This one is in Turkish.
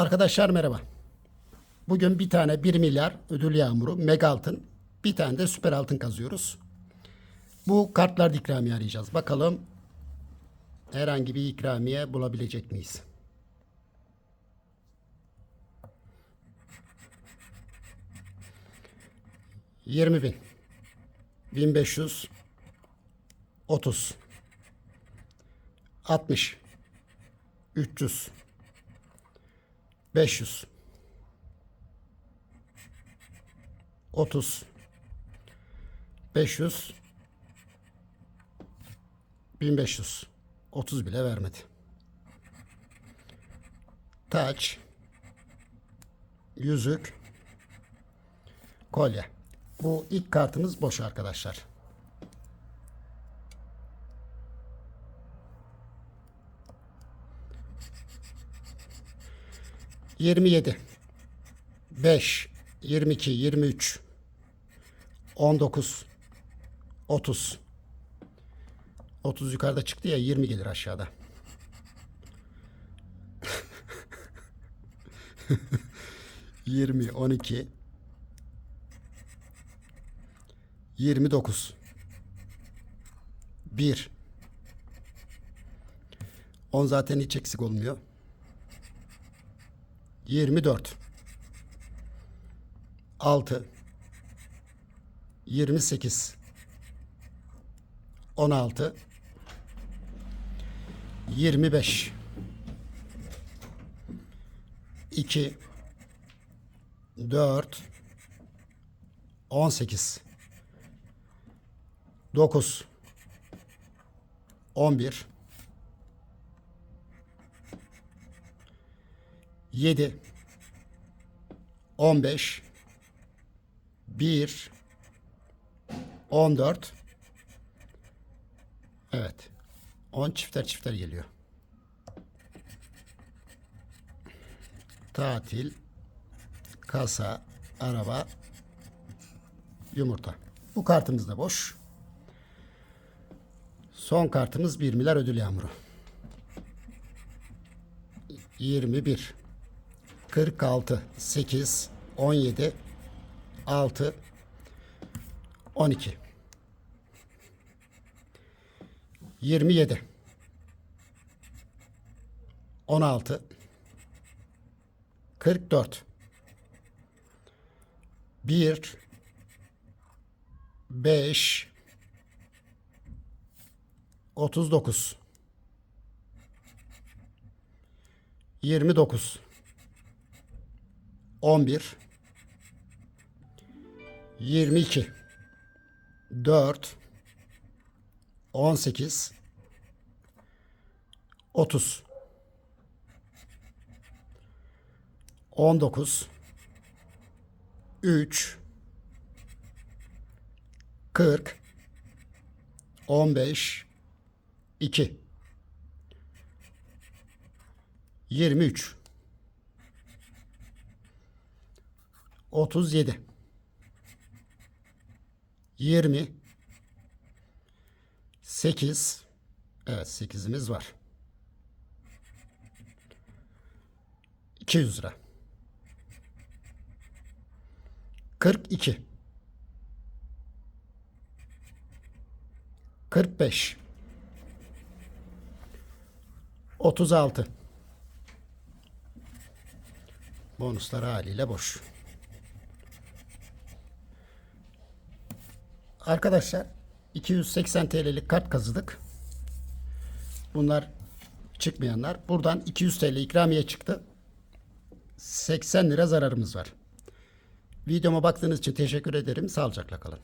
Arkadaşlar merhaba. Bugün bir tane 1 milyar ödül yağmuru, mega altın, bir tane de süper altın kazıyoruz. Bu kartlarda ikramiye arayacağız. Bakalım herhangi bir ikramiye bulabilecek miyiz? Yirmi bin. Bin beş yüz. Otuz. Altmış. Üç yüz. 500 30 500 1500 30 bile vermedi. Taç yüzük kolye. Bu ilk kartımız boş arkadaşlar. Yirmi yedi. Beş. Yirmi iki. Yirmi üç. On dokuz. Otuz. Otuz yukarıda çıktı ya yirmi gelir aşağıda. Yirmi. On iki. Yirmi dokuz. Bir. On zaten hiç eksik olmuyor. 24 6 28 16 25 2 4 18 9 11 7 15 1 14 Evet. 10 çifter çifter geliyor. Tatil kasa araba yumurta. Bu kartımız da boş. Son kartımız 1 milyar ödül yağmuru. 21 46 8 17 6 12 27 16 44 1 5 39 29 11 22 4 18 30 19 3 40 15 2 23 37 20 8 Evet 8'imiz var. 200 lira. 42 45 36 Bonuslar haliyle boş. Arkadaşlar 280 TL'lik kart kazıdık. Bunlar çıkmayanlar. Buradan 200 TL ikramiye çıktı. 80 lira zararımız var. Videoma baktığınız için teşekkür ederim. Sağlıcakla kalın.